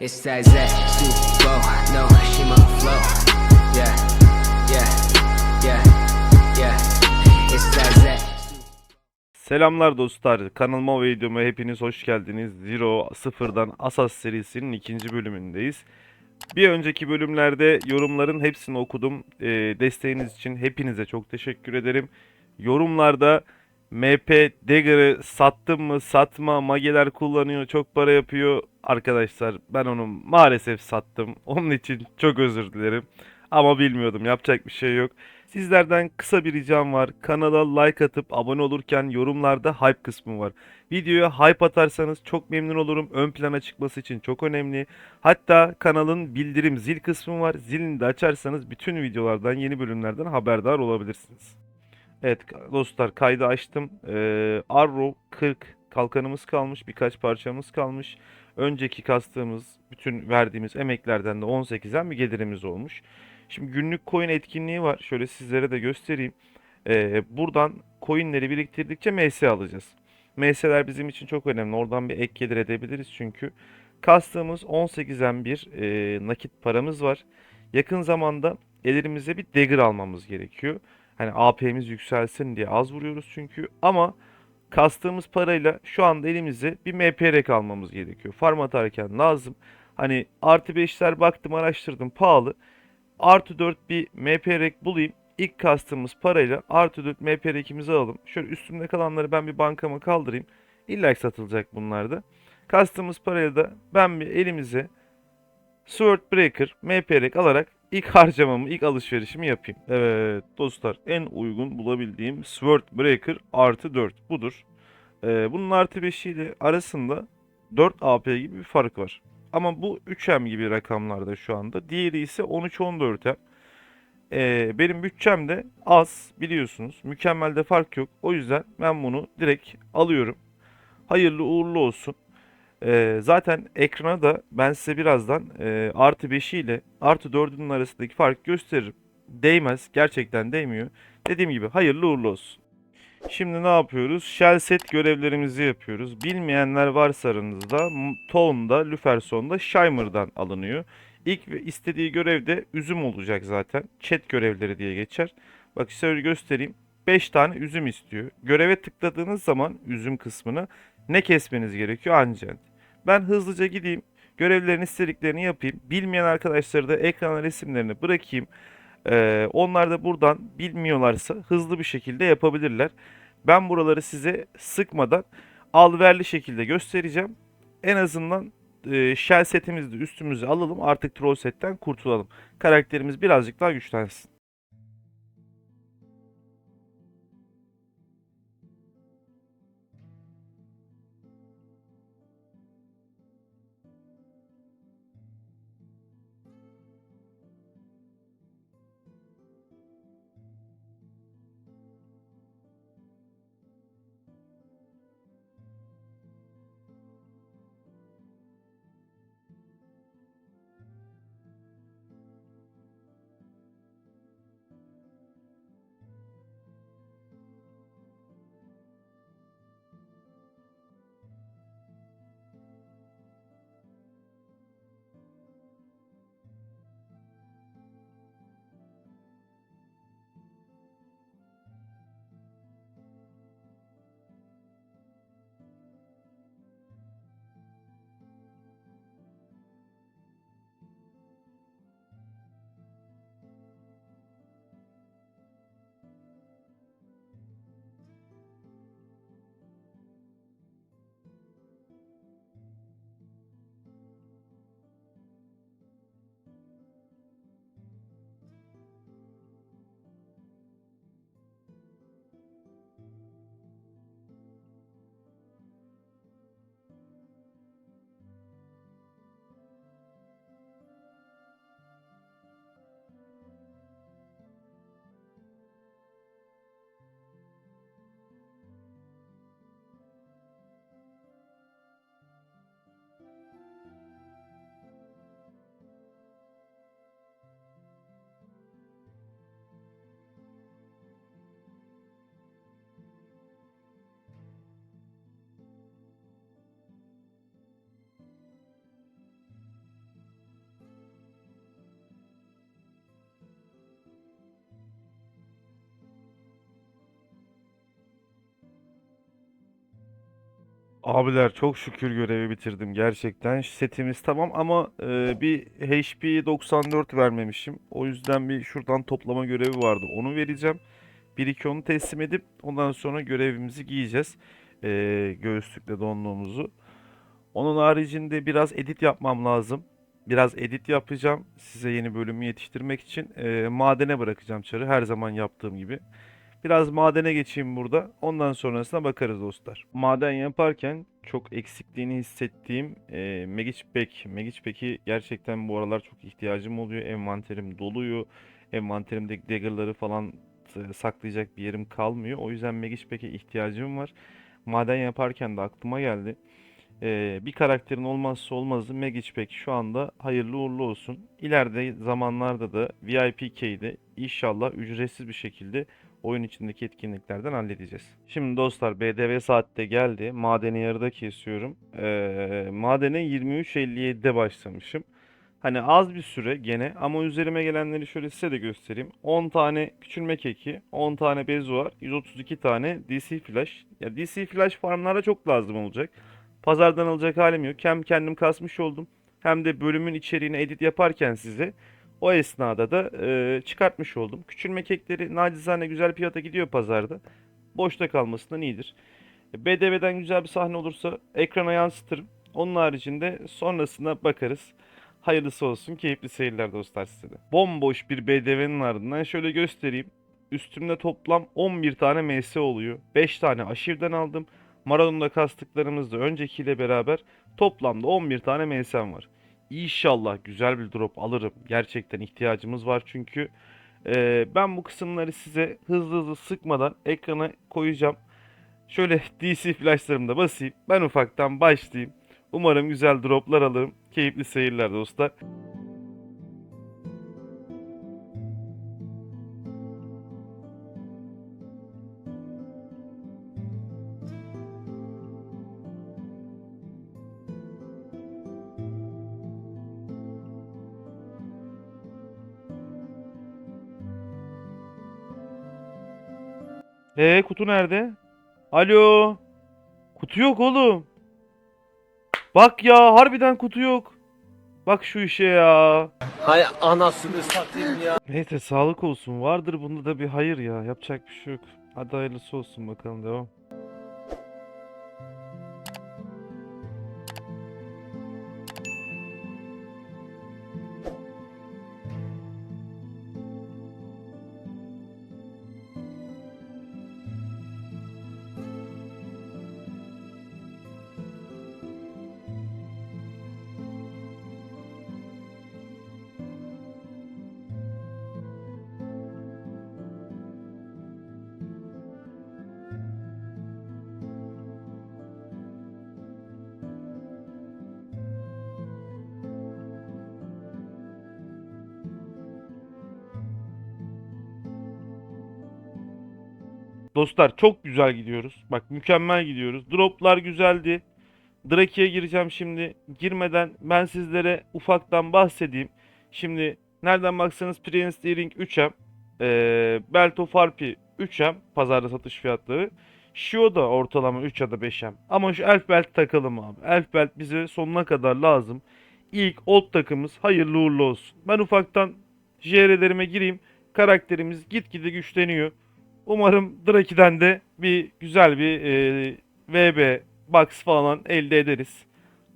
It's that Z Super no Shima flow. Yeah, yeah, yeah, yeah. It's that Z. Selamlar dostlar. Kanalıma ve videoma hepiniz hoş geldiniz. Zero sıfırdan Asas serisinin ikinci bölümündeyiz. Bir önceki bölümlerde yorumların hepsini okudum. Ee, desteğiniz için hepinize çok teşekkür ederim. Yorumlarda MP Dagger'ı sattım mı satma mageler kullanıyor çok para yapıyor. Arkadaşlar ben onu maalesef sattım. Onun için çok özür dilerim. Ama bilmiyordum yapacak bir şey yok. Sizlerden kısa bir ricam var. Kanala like atıp abone olurken yorumlarda hype kısmı var. Videoya hype atarsanız çok memnun olurum. Ön plana çıkması için çok önemli. Hatta kanalın bildirim zil kısmı var. Zilini de açarsanız bütün videolardan, yeni bölümlerden haberdar olabilirsiniz. Evet dostlar kaydı açtım. Ee, Arrow 40 kalkanımız kalmış. Birkaç parçamız kalmış. Önceki kastığımız bütün verdiğimiz emeklerden de 18'den bir gelirimiz olmuş. Şimdi günlük coin etkinliği var. Şöyle sizlere de göstereyim. Ee, buradan coinleri biriktirdikçe MS alacağız. MS'ler bizim için çok önemli. Oradan bir ek gelir edebiliriz çünkü. Kastığımız 18'den bir e, nakit paramız var. Yakın zamanda ellerimize bir dagger almamız gerekiyor. Hani AP'miz yükselsin diye az vuruyoruz çünkü. Ama kastığımız parayla şu anda elimize bir MPRek almamız gerekiyor. Farm atarken lazım. Hani artı 5'ler baktım araştırdım pahalı. Artı 4 bir MPRek bulayım. İlk kastığımız parayla artı 4 MPRek'imizi alalım. Şöyle üstümde kalanları ben bir bankama kaldırayım. İlla satılacak bunlar da. Kastığımız parayla da ben bir elimize Sword Breaker MPRek alarak ilk harcamamı, ilk alışverişimi yapayım. Evet dostlar en uygun bulabildiğim Sword Breaker artı 4 budur. Ee, bunun artı 5 ile arasında 4 AP gibi bir fark var. Ama bu 3M gibi rakamlarda şu anda. Diğeri ise 13-14M. Ee, benim bütçem de az biliyorsunuz. Mükemmel de fark yok. O yüzden ben bunu direkt alıyorum. Hayırlı uğurlu olsun. Ee, zaten ekrana da ben size birazdan e, artı 5 ile artı 4'ün arasındaki fark gösteririm. Değmez. Gerçekten değmiyor. Dediğim gibi hayırlı uğurlu olsun. Şimdi ne yapıyoruz? Shell set görevlerimizi yapıyoruz. Bilmeyenler varsa aranızda Tone'da, Lüferson'da, Shimer'dan alınıyor. İlk ve istediği görev de üzüm olacak zaten. Chat görevleri diye geçer. Bak şöyle göstereyim. 5 tane üzüm istiyor. Göreve tıkladığınız zaman üzüm kısmını ne kesmeniz gerekiyor? Ancient. Ben hızlıca gideyim. Görevlerin istediklerini yapayım. Bilmeyen arkadaşları da ekrana resimlerini bırakayım. Ee, onlar da buradan bilmiyorlarsa hızlı bir şekilde yapabilirler. Ben buraları size sıkmadan alverli şekilde göstereceğim. En azından e, shell setimizi de üstümüze alalım. Artık troll setten kurtulalım. Karakterimiz birazcık daha güçlensin. Abiler çok şükür görevi bitirdim gerçekten. Setimiz tamam ama e, bir HP 94 vermemişim. O yüzden bir şuradan toplama görevi vardı. Onu vereceğim. Bir iki onu teslim edip ondan sonra görevimizi giyeceğiz. E, göğüslükle donluğumuzu. Onun haricinde biraz edit yapmam lazım. Biraz edit yapacağım. Size yeni bölümü yetiştirmek için. E, madene bırakacağım çarı her zaman yaptığım gibi. Biraz madene geçeyim burada. Ondan sonrasına bakarız dostlar. Maden yaparken çok eksikliğini hissettiğim e, Magic Pack. Magic Pack'i gerçekten bu aralar çok ihtiyacım oluyor. Envanterim doluyor. Envanterimdeki dagger'ları falan e, saklayacak bir yerim kalmıyor. O yüzden Magic Pack'e ihtiyacım var. Maden yaparken de aklıma geldi. E, bir karakterin olmazsa olmazı Magic Pack şu anda hayırlı uğurlu olsun. İleride zamanlarda da VIP Key'de inşallah ücretsiz bir şekilde oyun içindeki etkinliklerden halledeceğiz. Şimdi dostlar BDV saatte geldi. Madeni yarıda kesiyorum. Ee, madene 23.57'de başlamışım. Hani az bir süre gene ama üzerime gelenleri şöyle size de göstereyim. 10 tane küçülme keki, 10 tane bezuar, 132 tane DC flash. Ya DC flash farmlara çok lazım olacak. Pazardan alacak halim yok. Hem kendim kasmış oldum hem de bölümün içeriğini edit yaparken size o esnada da e, çıkartmış oldum. Küçülme kekleri nacizane güzel fiyata gidiyor pazarda. Boşta kalmasından iyidir. BDV'den güzel bir sahne olursa ekrana yansıtırım. Onun haricinde sonrasına bakarız. Hayırlısı olsun. Keyifli seyirler dostlar size de. Bomboş bir BDV'nin ardından şöyle göstereyim. Üstümde toplam 11 tane MS oluyor. 5 tane aşırıdan aldım. Maradon'da kastıklarımızda öncekiyle beraber toplamda 11 tane MS'm var. İnşallah güzel bir drop alırım. Gerçekten ihtiyacımız var çünkü. Ee, ben bu kısımları size hızlı hızlı sıkmadan ekrana koyacağım. Şöyle DC flashlarımı da basayım. Ben ufaktan başlayayım. Umarım güzel droplar alırım. Keyifli seyirler dostlar. Ee kutu nerede? Alo. Kutu yok oğlum. Bak ya harbiden kutu yok. Bak şu işe ya. Hay anasını satayım ya. Neyse sağlık olsun. Vardır bunda da bir hayır ya. Yapacak bir şey yok. Hadi hayırlısı olsun bakalım devam. Dostlar çok güzel gidiyoruz. Bak mükemmel gidiyoruz. Droplar güzeldi. Draki'ye gireceğim şimdi. Girmeden ben sizlere ufaktan bahsedeyim. Şimdi nereden baksanız Prince Earring 3M. Ee, Belt of Harpy 3M. Pazarda satış fiyatları. Shio da ortalama 3 ya da 5M. Ama şu Elf Belt takalım abi. Elf Belt bize sonuna kadar lazım. İlk old takımız hayırlı uğurlu olsun. Ben ufaktan JR'lerime gireyim. Karakterimiz gitgide güçleniyor. Umarım Draki'den de bir güzel bir e, VB box falan elde ederiz.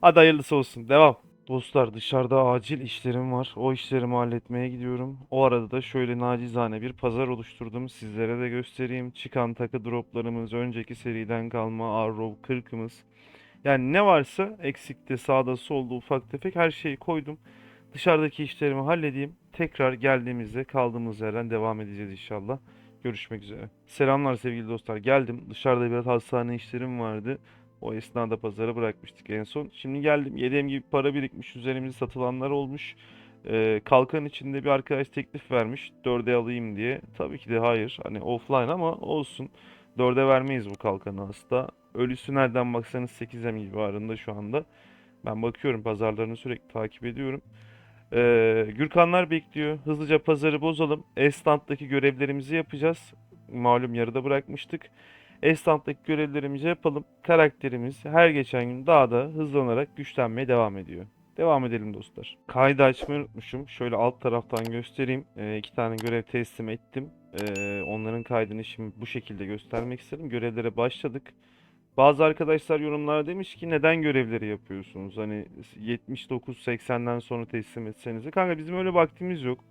Hadi hayırlısı olsun. Devam. Dostlar dışarıda acil işlerim var. O işlerimi halletmeye gidiyorum. O arada da şöyle nacizane bir pazar oluşturdum. Sizlere de göstereyim. Çıkan takı droplarımız, önceki seriden kalma Arrow 40'ımız. Yani ne varsa eksikte sağda solda ufak tefek her şeyi koydum. Dışarıdaki işlerimi halledeyim. Tekrar geldiğimizde kaldığımız yerden devam edeceğiz inşallah. Görüşmek üzere. Selamlar sevgili dostlar. Geldim. Dışarıda biraz hastane işlerim vardı. O esnada pazara bırakmıştık en son. Şimdi geldim. Yediğim gibi para birikmiş. Üzerimizde satılanlar olmuş. Ee, kalkan içinde bir arkadaş teklif vermiş. Dörde alayım diye. Tabii ki de hayır. Hani offline ama olsun. Dörde vermeyiz bu kalkanı hasta. Ölüsü nereden baksanız 8M civarında şu anda. Ben bakıyorum pazarlarını sürekli takip ediyorum. Ee, Gürkanlar bekliyor. Hızlıca pazarı bozalım. Esnaf'taki görevlerimizi yapacağız. Malum yarıda bırakmıştık. Esnaf'taki görevlerimizi yapalım. Karakterimiz her geçen gün daha da hızlanarak güçlenmeye devam ediyor. Devam edelim dostlar. Kaydı açmayı unutmuşum. Şöyle alt taraftan göstereyim. Ee, iki tane görev teslim ettim. Ee, onların kaydını şimdi bu şekilde göstermek istedim. Görevlere başladık. Bazı arkadaşlar yorumlara demiş ki neden görevleri yapıyorsunuz? Hani 79-80'den sonra teslim etseniz. Kanka bizim öyle vaktimiz yok.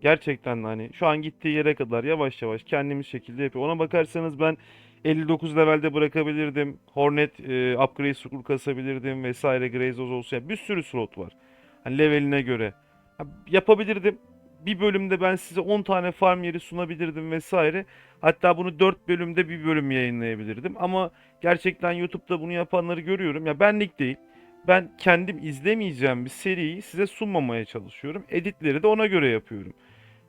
Gerçekten hani şu an gittiği yere kadar yavaş yavaş kendimiz şekilde yapıyor. Ona bakarsanız ben 59 levelde bırakabilirdim. Hornet e, upgrade scroll kasabilirdim vesaire. Grazos olsun. Yani bir sürü slot var. Hani leveline göre. Yapabilirdim. Bir bölümde ben size 10 tane farm yeri sunabilirdim vesaire. Hatta bunu 4 bölümde bir bölüm yayınlayabilirdim. Ama gerçekten YouTube'da bunu yapanları görüyorum. Ya benlik değil. Ben kendim izlemeyeceğim bir seriyi size sunmamaya çalışıyorum. Editleri de ona göre yapıyorum.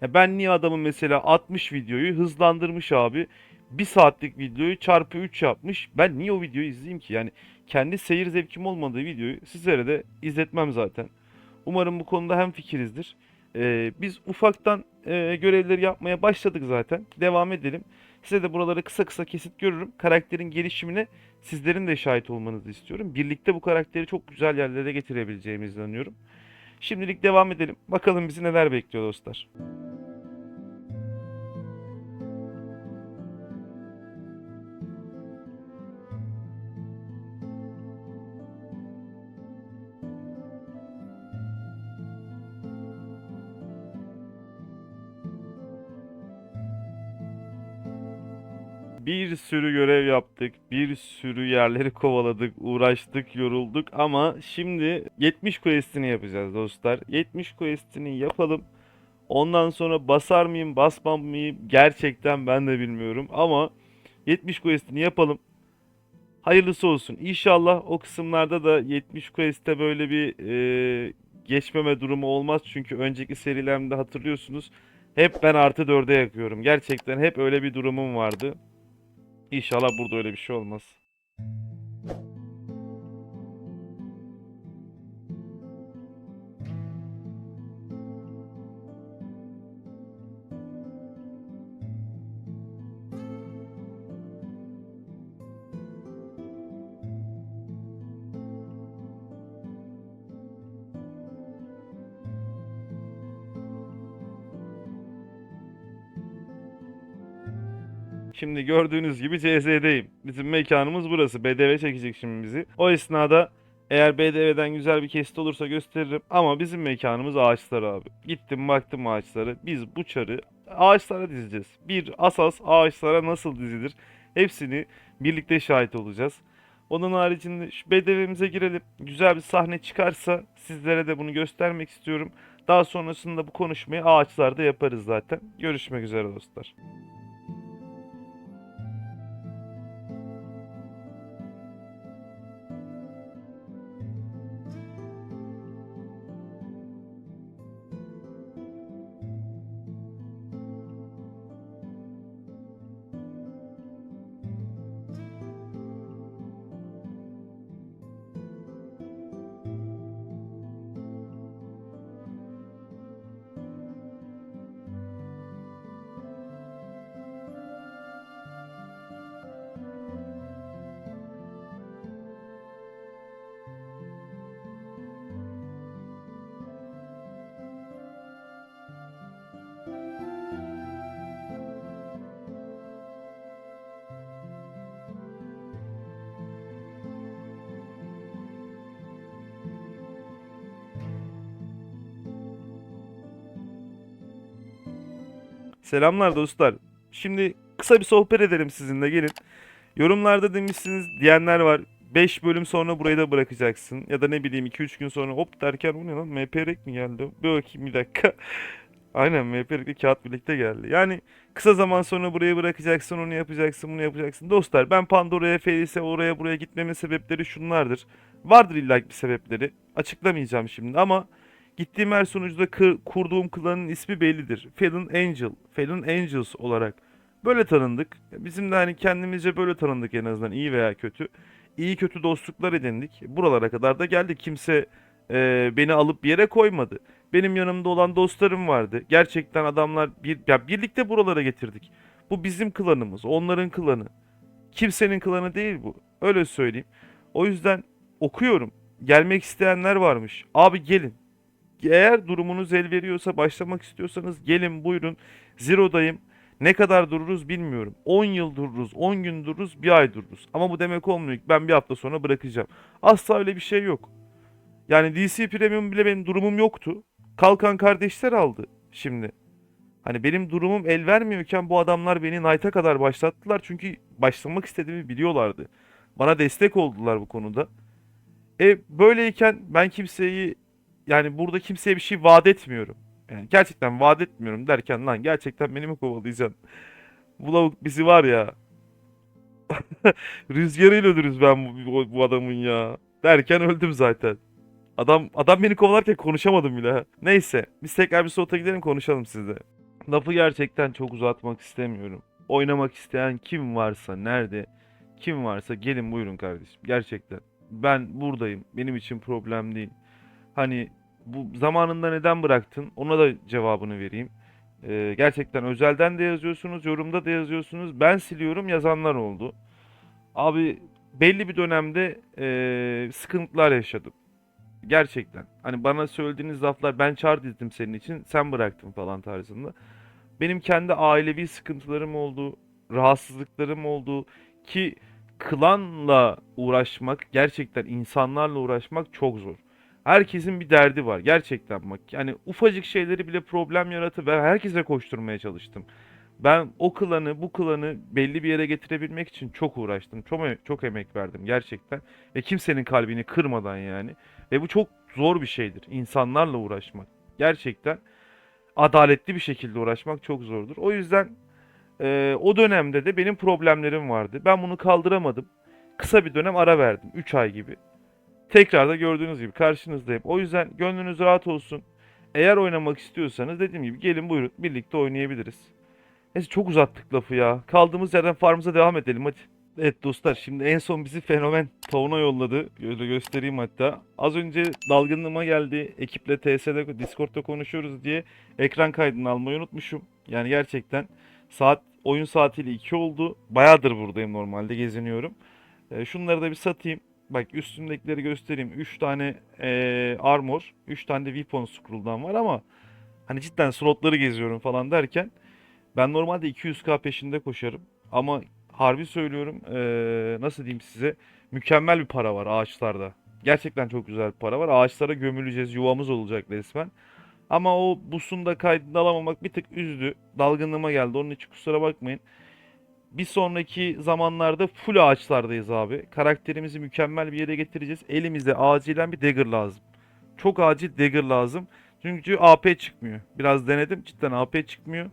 Ya ben niye adamın mesela 60 videoyu hızlandırmış abi. Bir saatlik videoyu çarpı 3 yapmış. Ben niye o videoyu izleyeyim ki? Yani kendi seyir zevkim olmadığı videoyu sizlere de izletmem zaten. Umarım bu konuda hem fikirizdir. Ee, biz ufaktan e, görevleri yapmaya başladık zaten. Devam edelim. Size de buraları kısa kısa kesit görürüm. Karakterin gelişimine sizlerin de şahit olmanızı istiyorum. Birlikte bu karakteri çok güzel yerlere getirebileceğimizi inanıyorum. Şimdilik devam edelim. Bakalım bizi neler bekliyor dostlar. Bir sürü görev yaptık, bir sürü yerleri kovaladık, uğraştık, yorulduk ama şimdi 70 quest'ini yapacağız dostlar. 70 quest'ini yapalım. Ondan sonra basar mıyım, basmam mıyım gerçekten ben de bilmiyorum ama 70 quest'ini yapalım. Hayırlısı olsun. İnşallah o kısımlarda da 70 quest'te böyle bir e, geçmeme durumu olmaz. Çünkü önceki serilerimde hatırlıyorsunuz hep ben artı 4'e yakıyorum. Gerçekten hep öyle bir durumum vardı. İnşallah burada öyle bir şey olmaz. Gördüğünüz gibi CZ'deyim. Bizim mekanımız burası. BDV çekecek şimdi bizi. O esnada eğer BDV'den güzel bir kesit olursa gösteririm. Ama bizim mekanımız ağaçlar abi. Gittim baktım ağaçlara. Biz bu çarı ağaçlara dizeceğiz. Bir asas ağaçlara nasıl dizilir? Hepsini birlikte şahit olacağız. Onun haricinde şu BDV'mize girelim. Güzel bir sahne çıkarsa sizlere de bunu göstermek istiyorum. Daha sonrasında bu konuşmayı ağaçlarda yaparız zaten. Görüşmek üzere dostlar. Selamlar dostlar. Şimdi kısa bir sohbet edelim sizinle gelin. Yorumlarda demişsiniz diyenler var. 5 bölüm sonra burayı da bırakacaksın. Ya da ne bileyim 2-3 gün sonra hop derken o ne lan MPRek mi geldi? Bir bakayım bir dakika. Aynen MPRek'le kağıt birlikte geldi. Yani kısa zaman sonra burayı bırakacaksın, onu yapacaksın, bunu yapacaksın. Dostlar ben Pandora'ya, Felis'e, oraya buraya gitmemin sebepleri şunlardır. Vardır illa bir sebepleri. Açıklamayacağım şimdi ama Gittiğim her sunucuda kır- kurduğum klanın ismi bellidir. Fallen Angel, Fallen Angels olarak. Böyle tanındık. Bizim de hani kendimizce böyle tanındık en azından iyi veya kötü. İyi kötü dostluklar edindik. Buralara kadar da geldik. Kimse e, beni alıp bir yere koymadı. Benim yanımda olan dostlarım vardı. Gerçekten adamlar bir ya birlikte buralara getirdik. Bu bizim klanımız, onların klanı. Kimsenin klanı değil bu. Öyle söyleyeyim. O yüzden okuyorum. Gelmek isteyenler varmış. Abi gelin. Eğer durumunuz el veriyorsa başlamak istiyorsanız gelin buyurun. Zero'dayım. Ne kadar dururuz bilmiyorum. 10 yıl dururuz, 10 gün dururuz, bir ay dururuz. Ama bu demek olmuyor ki ben bir hafta sonra bırakacağım. Asla öyle bir şey yok. Yani DC Premium bile benim durumum yoktu. Kalkan kardeşler aldı şimdi. Hani benim durumum el vermiyorken bu adamlar beni Knight'a kadar başlattılar. Çünkü başlamak istediğimi biliyorlardı. Bana destek oldular bu konuda. E böyleyken ben kimseyi yani burada kimseye bir şey vaat etmiyorum. Yani gerçekten vaat etmiyorum derken lan gerçekten beni mi kovalayacaksın? Bu lavuk bizi var ya. Rüzgarıyla öldürürüz ben bu, bu, bu adamın ya. Derken öldüm zaten. Adam adam beni kovalarken konuşamadım bile. Neyse biz tekrar bir slota gidelim konuşalım sizle. Lafı gerçekten çok uzatmak istemiyorum. Oynamak isteyen kim varsa nerede kim varsa gelin buyurun kardeşim. Gerçekten. Ben buradayım. Benim için problem değil. Hani bu zamanında neden bıraktın? Ona da cevabını vereyim. Ee, gerçekten özelden de yazıyorsunuz, yorumda da yazıyorsunuz. Ben siliyorum yazanlar oldu. Abi belli bir dönemde ee, sıkıntılar yaşadım. Gerçekten. Hani bana söylediğiniz laflar ben çağır dizdim senin için, sen bıraktın falan tarzında. Benim kendi ailevi sıkıntılarım oldu, rahatsızlıklarım oldu ki klanla uğraşmak, gerçekten insanlarla uğraşmak çok zor. Herkesin bir derdi var gerçekten bak. Yani ufacık şeyleri bile problem yaratıp ben herkese koşturmaya çalıştım. Ben o klanı, bu klanı belli bir yere getirebilmek için çok uğraştım. Çok çok emek verdim gerçekten ve kimsenin kalbini kırmadan yani. Ve bu çok zor bir şeydir. İnsanlarla uğraşmak. Gerçekten adaletli bir şekilde uğraşmak çok zordur. O yüzden e, o dönemde de benim problemlerim vardı. Ben bunu kaldıramadım. Kısa bir dönem ara verdim. 3 ay gibi. Tekrar da gördüğünüz gibi karşınızdayım. O yüzden gönlünüz rahat olsun. Eğer oynamak istiyorsanız dediğim gibi gelin buyurun birlikte oynayabiliriz. Neyse çok uzattık lafı ya. Kaldığımız yerden farmımıza devam edelim hadi. Evet dostlar şimdi en son bizi fenomen Town'a yolladı. Böyle göstereyim hatta. Az önce dalgınlığıma geldi. Ekiple TS'de Discord'da konuşuyoruz diye ekran kaydını almayı unutmuşum. Yani gerçekten saat oyun saatiyle 2 oldu. Bayağıdır buradayım normalde geziniyorum. E, şunları da bir satayım. Bak üstümdekileri göstereyim. 3 tane eee, armor, 3 tane de weapon scroll'dan var ama hani cidden slotları geziyorum falan derken ben normalde 200k peşinde koşarım ama harbi söylüyorum eee, nasıl diyeyim size mükemmel bir para var ağaçlarda. Gerçekten çok güzel bir para var. Ağaçlara gömüleceğiz, yuvamız olacak resmen. Ama o busun da kaydını alamamak bir tık üzdü. Dalgınlığıma geldi. Onun için kusura bakmayın. Bir sonraki zamanlarda full ağaçlardayız abi. Karakterimizi mükemmel bir yere getireceğiz. Elimizde acilen bir dagger lazım. Çok acil dagger lazım. Çünkü AP çıkmıyor. Biraz denedim. Cidden AP çıkmıyor.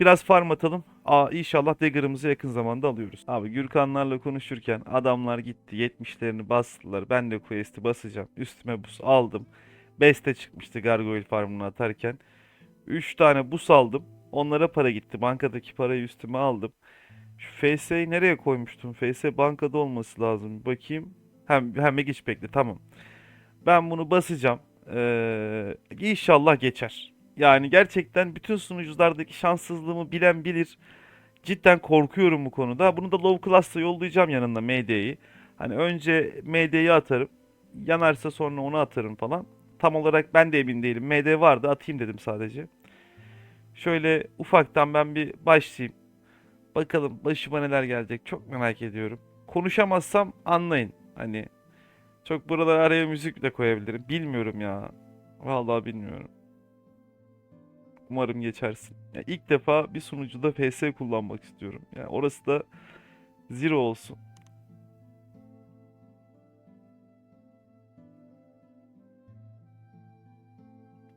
Biraz farm atalım. Aa, inşallah dagger'ımızı yakın zamanda alıyoruz. Abi Gürkanlarla konuşurken adamlar gitti. 70'lerini bastılar. Ben de quest'i basacağım. Üstüme buz aldım. Beste çıkmıştı Gargoyle farmını atarken. 3 tane bus aldım. Onlara para gitti. Bankadaki parayı üstüme aldım. Şu FS'yi nereye koymuştum? FS bankada olması lazım. Bakayım. Hem hem geç bekle tamam. Ben bunu basacağım. Ee, inşallah geçer. Yani gerçekten bütün sunuculardaki şanssızlığımı bilen bilir. Cidden korkuyorum bu konuda. Bunu da low class'ta yollayacağım yanında MD'yi. Hani önce MD'yi atarım. Yanarsa sonra onu atarım falan. Tam olarak ben de emin değilim. MD vardı atayım dedim sadece. Şöyle ufaktan ben bir başlayayım. Bakalım başıma neler gelecek çok merak ediyorum. Konuşamazsam anlayın. Hani çok buralara araya müzik de koyabilirim. Bilmiyorum ya. Vallahi bilmiyorum. Umarım geçersin. Ya ilk defa bir sunucuda FS kullanmak istiyorum. Yani orası da zero olsun.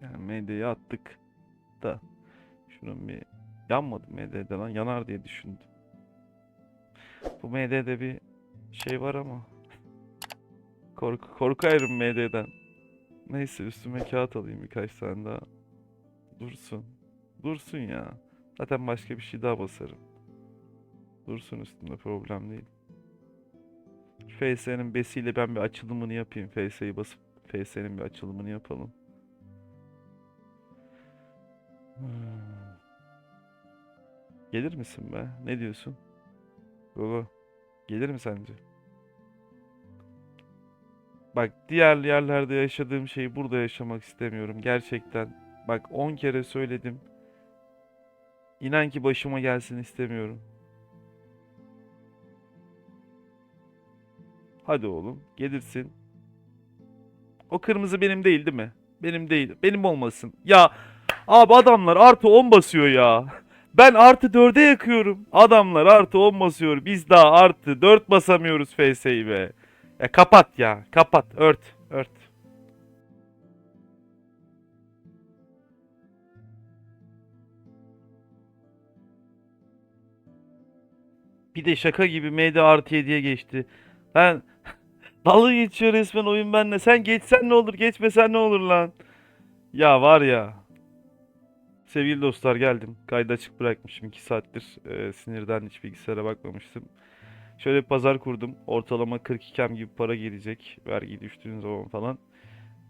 Yani MD'yi attık da şunun bir yanmadı MD'de lan yanar diye düşündüm. Bu MD'de bir şey var ama korku korkuyorum MD'den. Neyse üstüme kağıt alayım birkaç tane daha. Dursun. Dursun ya. Zaten başka bir şey daha basarım. Dursun üstünde problem değil. FS'nin besiyle ben bir açılımını yapayım. FS'yi basıp FS'nin bir açılımını yapalım. Hmm. Gelir misin be? Ne diyorsun? Gogo. Gelir mi sence? Bak diğer yerlerde yaşadığım şeyi burada yaşamak istemiyorum. Gerçekten. Bak 10 kere söyledim. İnan ki başıma gelsin istemiyorum. Hadi oğlum gelirsin. O kırmızı benim değil değil mi? Benim değil. Benim olmasın. Ya abi adamlar artı 10 basıyor ya. Ben artı 4'e yakıyorum. Adamlar artı 10 basıyor. Biz daha artı 4 basamıyoruz FS'yi be. Ya kapat ya. Kapat. Ört. Ört. Bir de şaka gibi MD artı 7'ye geçti. Ben dalga geçiyor resmen oyun benimle. Sen geçsen ne olur, geçmesen ne olur lan. Ya var ya. Sevgili dostlar geldim. Kaydı açık bırakmışım 2 saattir. Ee, sinirden hiç bilgisayara bakmamıştım. Şöyle pazar kurdum. Ortalama 42 gibi para gelecek. Vergi düştüğün zaman falan.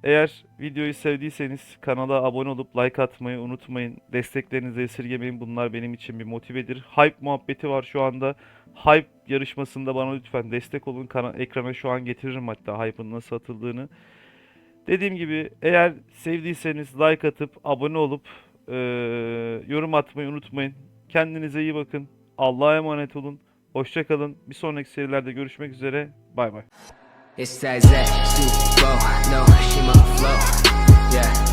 Eğer videoyu sevdiyseniz kanala abone olup like atmayı unutmayın. Desteklerinizi esirgemeyin. Bunlar benim için bir motivedir. Hype muhabbeti var şu anda. Hype yarışmasında bana lütfen destek olun. Kana- ekrana şu an getiririm hatta Hype'ın nasıl atıldığını. Dediğim gibi eğer sevdiyseniz like atıp abone olup eee, yorum atmayı unutmayın. Kendinize iyi bakın. Allah'a emanet olun. Hoşça kalın. Bir sonraki serilerde görüşmek üzere. Bay bay. It's that Zach, Super. No, she my flow. Yeah,